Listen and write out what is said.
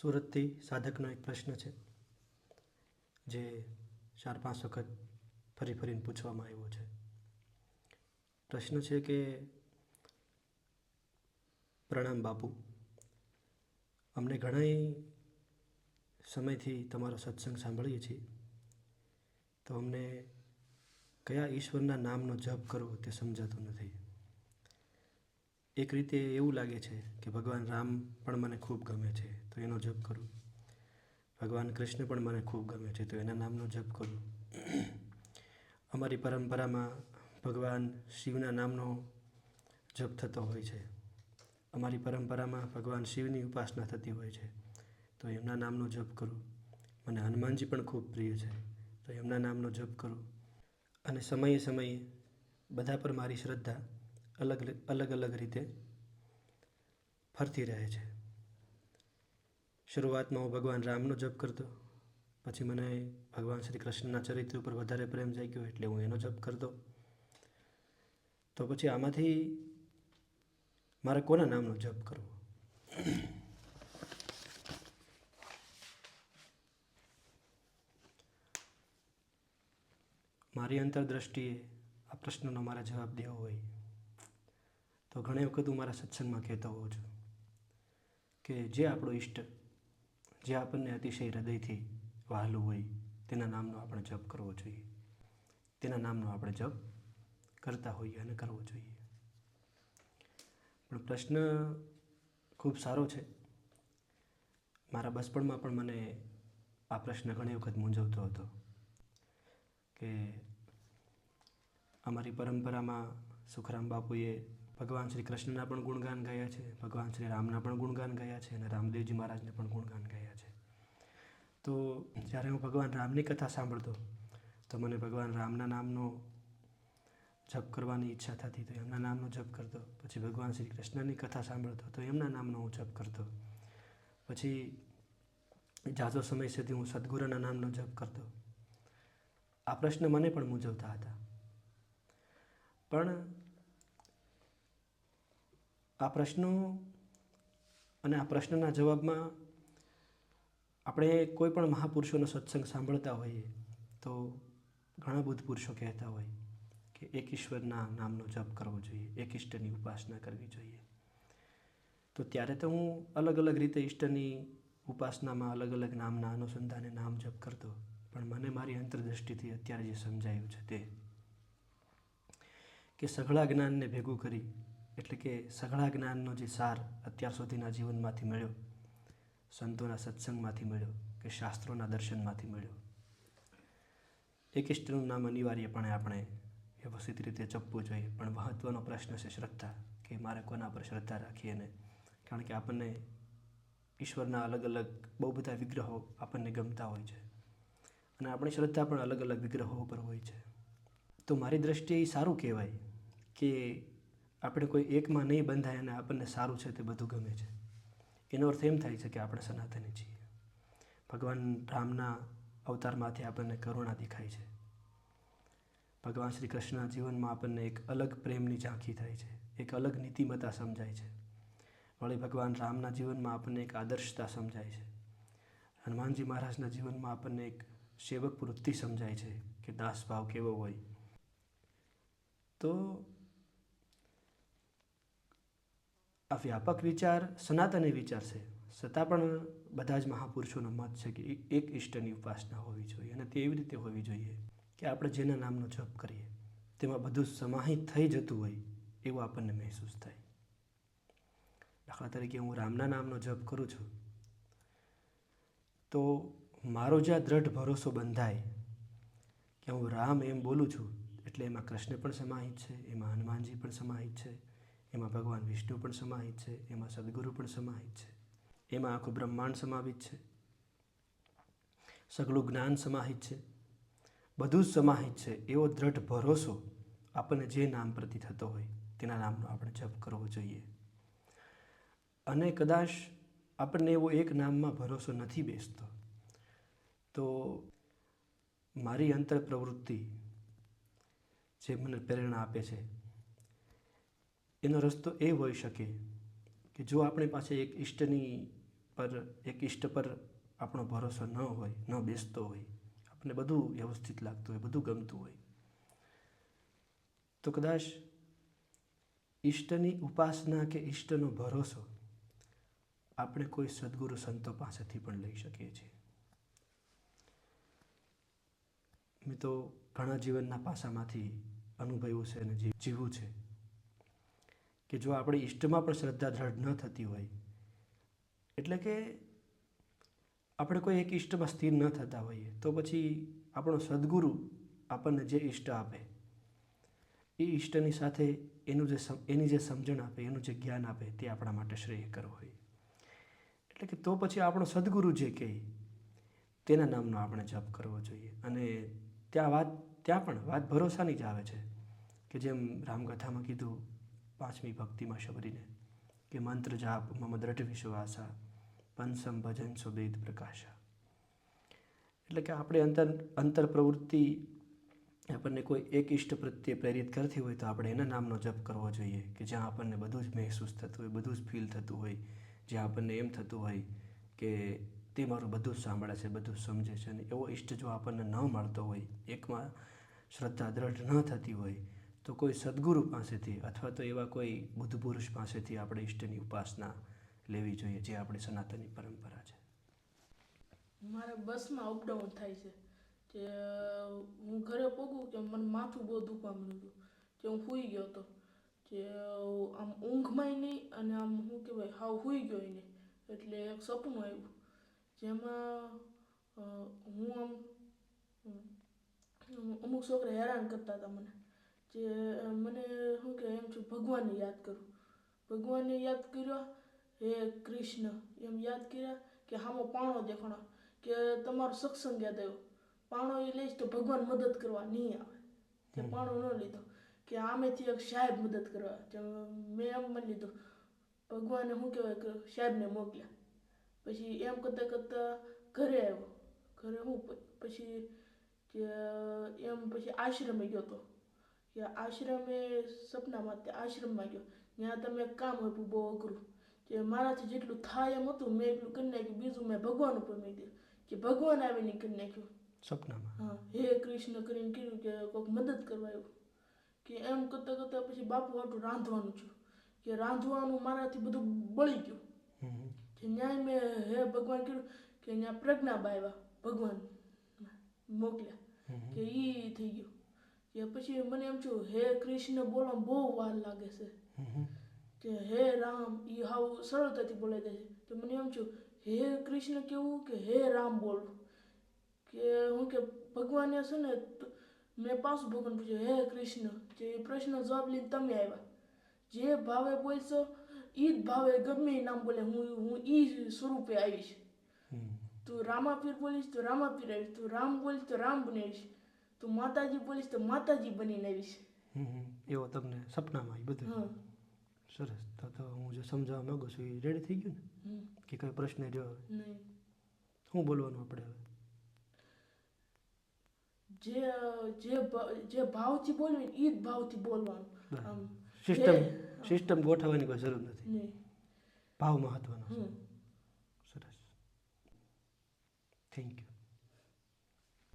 સુરતથી સાધકનો એક પ્રશ્ન છે, જે ચાર પાંચ વખત ફરી ફરીને પૂછવામાં આવ્યો છે. પ્રશ્ન છે કે, પ્રણામ બાપુ, અમને ઘણાય સમયથી તમારો સત્સંગ સાંભળીએ છીએ. તો અમને કયા ઈશ્વરના નામનો જપ કરવો તે સમજાતું નથી. એક રીતે એવું લાગે છે કે ભગવાન રામ પણ મને ખૂબ ગમે છે. તો એનો જપ કરું. ભગવાન કૃષ્ણ પણ મને ખૂબ ગમે છે, તો એના નામનો જપ કરું. અમારી પરંપરામાં ભગવાન શિવના નામનો જપ થતો હોય છે. અમારી પરંપરામાં ભગવાન શિવની ઉપાસના થતી હોય છે, તો એમના નામનો જપ કરું. મને હનુમાનજી પણ ખૂબ પ્રિય છે, તો એમના નામનો જપ કરું. અને સમયે સમયે બધા પર મારી શ્રદ્ધા અલગ અલગ અલગ રીતે ફરતી રહે છે. શરૂઆતમાં હું ભગવાન રામનો જપ કરતો. પછી મને ભગવાન શ્રી કૃષ્ણના ચરિત્ર ઉપર વધારે પ્રેમ જાગ્યો એટલે હું એનો જપ કરતો. તો પછી આમાંથી મારે કોના નામનો જપ કરવો? મારી અંતરદ્રષ્ટિએ આ પ્રશ્નનો મારે જવાબ દેવો હોય તો ઘણી વખત હું મારા સત્સંગમાં કહેતો હોઉં છું કે જે આપણો ઈષ્ટ જે આપણને અતિશય હૃદયથી વહાલું હોય, તેના નામનો આપણે જપ કરવો જોઈએ. તેના નામનો આપણે જપ કરતા હોઈએ અને કરવો જોઈએ. પણ પ્રશ્ન ખૂબ સારો છે. મારા બચપણમાં પણ મને આ પ્રશ્ન ઘણી વખત મૂંઝવતો હતો કે અમારી પરંપરામાં સુખરામ બાપુએ ભગવાન શ્રી કૃષ્ણના પણ ગુણગાન ગાયા છે, ભગવાન શ્રી રામના પણ ગુણગાન ગાયા છે અને રામદેવજી મહારાજને પણ ગુણગાન ગાયા છે. તો જ્યારે હું ભગવાન રામની કથા સાંભળતો, તો મને ભગવાન રામના નામનો જપ કરવાની ઈચ્છા થતી, તો એમના નામનો જપ કરતો, પછી ભગવાન શ્રી કૃષ્ણની કથા સાંભળતો, તો એમના નામનો હું જપ કરતો. પછી જાજો સમય સુધી હું સદગુરુના નામનો જપ કરતો. આ પ્રશ્ન મને પણ મૂંઝવતા હતા. પણ આ પ્રશ્નો અને આ પ્રશ્નના જવાબમાં આપણે કોઈ પણ મહાપુરુષોનો સત્સંગ સાંભળતા હોઈએ તો ઘણા બુદ્ધ પુરુષો કહેતા હોય કે એક ઈશ્વરના નામનો જપ કરવો જોઈએ, એક ઈષ્ટની ઉપાસના કરવી જોઈએ. તો ત્યારે તો હું અલગ અલગ રીતે ઈષ્ટની ઉપાસનામાં અલગ અલગ નામના અનુસંધાને નામ જપ કરતો, પણ મને મારી અંતરદ્રષ્ટિથી અત્યારે જે સમજાયું છે તે, કે સઘળા જ્ઞાનને ભેગું કરી એટલે કે સઘળા જ્ઞાનનો જે સાર અત્યાર સુધીના જીવનમાંથી મળ્યો, સંતોના સત્સંગમાંથી મળ્યો કે શાસ્ત્રોના દર્શનમાંથી મળ્યો. એક ઇષ્ટનું નામ અનિવાર્યપણે આપણે વ્યવસ્થિત રીતે જપવું જોઈએ, પણ મહત્ત્વનો પ્રશ્ન છે શ્રદ્ધા, કે મારે કોના પર શ્રદ્ધા રાખીએ ને? કારણ કે આપણને ઈશ્વરના અલગ અલગ બહુ બધા વિગ્રહો આપણને ગમતા હોય છે. અને આપણી શ્રદ્ધા પણ અલગ અલગ વિગ્રહો ઉપર હોય છે. તો મારી દ્રષ્ટિએ સારું કહેવાય કે આપણે કોઈ એકમાં નહીં બંધાય અને આપણને સારું છે તે બધું ગમે છે. એનો અર્થ એમ થાય છે કે આપણે સનાતની છીએ. ભગવાન રામના અવતારમાંથી આપણને કરુણા દેખાય છે. ભગવાન શ્રી કૃષ્ણના જીવનમાં આપણને એક અલગ પ્રેમની ઝાંખી થાય છે. એક અલગ નીતિમતા સમજાય છે. વળી ભગવાન રામના જીવનમાં આપણને એક આદર્શતા સમજાય છે. હનુમાનજી મહારાજના જીવનમાં આપણને એક સેવક વૃત્તિ સમજાય છે કે દાસભાવ કેવો હોય. તો આ વ્યાપક વિચાર, સનાતની વિચાર છે. છતાં પણ બધા જ મહાપુરુષોનો મત છે કે એક ઈષ્ટની ઉપાસના હોવી જોઈએ અને તે એવી રીતે હોવી જોઈએ કે આપણે જેના નામનો જપ કરીએ, તેમાં બધું સમાહિત થઈ જતું હોય એવું આપણને મહેસૂસ થાય. દાખલા તરીકે હું રામના નામનો જપ કરું છું, તો મારો જ્યાં દ્રઢ ભરોસો બંધાય કે હું રામ એમ બોલું છું, એટલે એમાં કૃષ્ણ પણ સમાહિત છે, એમાં હનુમાનજી પણ સમાહિત છે એમાં ભગવાન વિષ્ણુ પણ સમાહિત છે, એમાં સદગુરુ પણ સમાહિત છે, એમાં આખું બ્રહ્માંડ સમાહિત છે. સગળું જ્ઞાન સમાહિત છે, બધું જ સમાહિત છે, એવો દ્રઢ ભરોસો આપણને જે નામ પ્રતિ થતો હોય તેના નામનો આપણે જપ કરવો જોઈએ. અને કદાચ આપણને એવો એક નામમાં ભરોસો નથી બેસતો, તો મારી અંતર પ્રવૃત્તિ જે મને પ્રેરણા આપે છે એનો રસ્તો એ હોઈ શકે કે જો આપણી પાસે એક ઈષ્ટની પર, એક ઈષ્ટ પર આપણો ભરોસો ન હોય, ન બેસતો હોય, આપણને બધું વ્યવસ્થિત લાગતું હોય, બધું ગમતું હોય, તો કદાચ ઈષ્ટની ઉપાસના કે ઈષ્ટનો ભરોસો આપણે કોઈ સદગુરુ સંતો પાસેથી પણ લઈ શકીએ છીએ. મેં તો ઘણા જીવનના પાસામાંથી અનુભવ્યું છે અને જીવવું છે. કે જો આપણે ઈષ્ટમાં પણ શ્રદ્ધા દ્રઢ ન થતી હોય, એટલે કે આપણે કોઈ એક ઈષ્ટમાં સ્થિર ન થતા હોઈએ, તો પછી આપણો સદગુરુ આપણને જે ઈષ્ટ આપે, એ ઈષ્ટની સાથે એનું જે એની જે સમજણ આપે, એનું જે જ્ઞાન આપે, તે આપણા માટે શ્રેયકર હોય. એટલે કે તો પછી આપણો સદગુરુ જે કહે, તેના નામનો આપણે જપ કરવો જોઈએ. અને ત્યાં વાત, ત્યાં પણ વાત ભરોસાની જ આવે છે, કે જેમ રામકથામાં કીધું પાંચમી ભક્તિમાં શબરીને કે મંત્ર જાપ, મમ દ્રઢ વિશ્વાસા પંસમ ભજન સુભેદ પ્રકાશા. એટલે કે આપણે અંતર અંતર પ્રવૃત્તિ આપણને કોઈ એક ઈષ્ટ પ્રત્યે પ્રેરિત કરતી હોય તો આપણે એના નામનો જપ કરવો જોઈએ કે જ્યાં આપણને બધું જ મહેસૂસ થતું હોય, બધું જ ફીલ થતું હોય, જ્યાં આપણને એમ થતું હોય કે તે મારું બધું સાંભળે છે, બધું સમજે છે અને એવો ઈષ્ટ જો આપણને ન મળતો હોય, એકમાં શ્રદ્ધા દ્રઢ ન થતી હોય તો કોઈ સદગુરુ પાસેથી અથવા તો એવા કોઈ બુદ્ધ પુરુષ પાસેથી આપણે ઈષ્ટની ઉપાસના લેવી જોઈએ જે આપણી સનાતનની પરંપરા છે. મારા બસમાં અપડાઉન થાય છે કે હું ઘરે પગું કે મને માથું બહુ દુખવા મળ્યું હતું કે હું સૂઈ ગયો હતો કે આમ ઊંઘમાંય નહીં અને આમ શું કહેવાય, હાવ સૂઈ ગયો નહીં એટલે એક સપનું આવ્યું જેમાં હું આમ અમુક છોકરા હેરાન કરતા હતા મને. જે મને શું કે એમ છું ભગવાનને યાદ કરું. ભગવાનને યાદ કર્યો હે કૃષ્ણ એમ યાદ કર્યા કે હામો પાણો દેખાણો કે તમારો સત્સંગ યાદ આવ્યો. પાણો એ લઈશ તો ભગવાન મદદ કરવા નહીં આવે. તે પાણો ન લીધો. કે આમેથી એક સાહેબ મદદ કરવા. જે મેં એમ મને લીધું ભગવાને શું કહેવાય કે સાહેબને મોકલ્યા. પછી એમ કરતાં કરતાં ઘરે આવ્યો. ઘરે હું પછી જે એમ પછી આશ્રમે ગયો તો. કે આશ્રમે સપનામાં તે આશ્રમમાં ગયો. ત્યાં તમે કામ આપ્યું બહુ અઘરું. કે મારાથી જેટલું થાય એમ હતું મેં એટલું કરી નાખ્યું. બીજું મેં ભગવાન ઉપર મેં દીધું. કે ભગવાન આવીને કરી નાખ્યું. સપનામાં હા હે કૃષ્ણ કરીને કીધું કે કોઈક મદદ કરવા આવ્યું કે એમ કરતાં કરતાં પછી બાપુ હાટું રાંધવાનું છું. કે રાંધવાનું મારાથી બધું બળી ગયું. કે ન્યાય મેં હે ભગવાન કીધું કે ત્યાં પ્રજ્ઞાબા બાવ્યા ભગવાન મોકલ્યા. કે ઈ થઈ ગયું. કે પછી મને એમ થયું હે કૃષ્ણ બોલવામાં બહુ વાર લાગે છે. હમ. કે હે રામ ઈ હાવ સરળતાથી બોલાઈ જાય છે. તો મને એમ થયું હે કૃષ્ણ કેવું? કે હે રામ બોલવું કે હું કે ભગવાને છે ને ત- મેં પાછું ભગવાન પૂછ્યું હે કૃષ્ણ જે એ પ્રશ્ન જવાબ લઈને તમે આવ્યા. જે ભાવે બોલશો ઈ જ ભાવે ગમે એ નામ બોલે. હું હું ઈ સ્વરૂપે આવીશ. હમ. તું રામાપીર બોલીશ તો રામાપીર આવીશ. તું રામ બોલીશ તો રામ બની આવીશ. તું માતાજી બોલીશ તો માતાજી બનીને આવીશ. હમ. એવો તમને સપનામાં એ બધું? સરસ. તો તો હું જે સમજાવવા માંગુ છું એ રેડી થઈ ગયું ને? કે કઈ પ્રશ્ન રહ્યો હવે? શું બોલવાનું આપણે હવે? જે જે જે ભાવથી બોલવી ઈ જ ભાવથી બોલવાનું. સિસ્ટમ સિસ્ટમ ગોઠવવાની કોઈ જરૂર નથી. ભાવ મહત્વનો સરસ. Thank you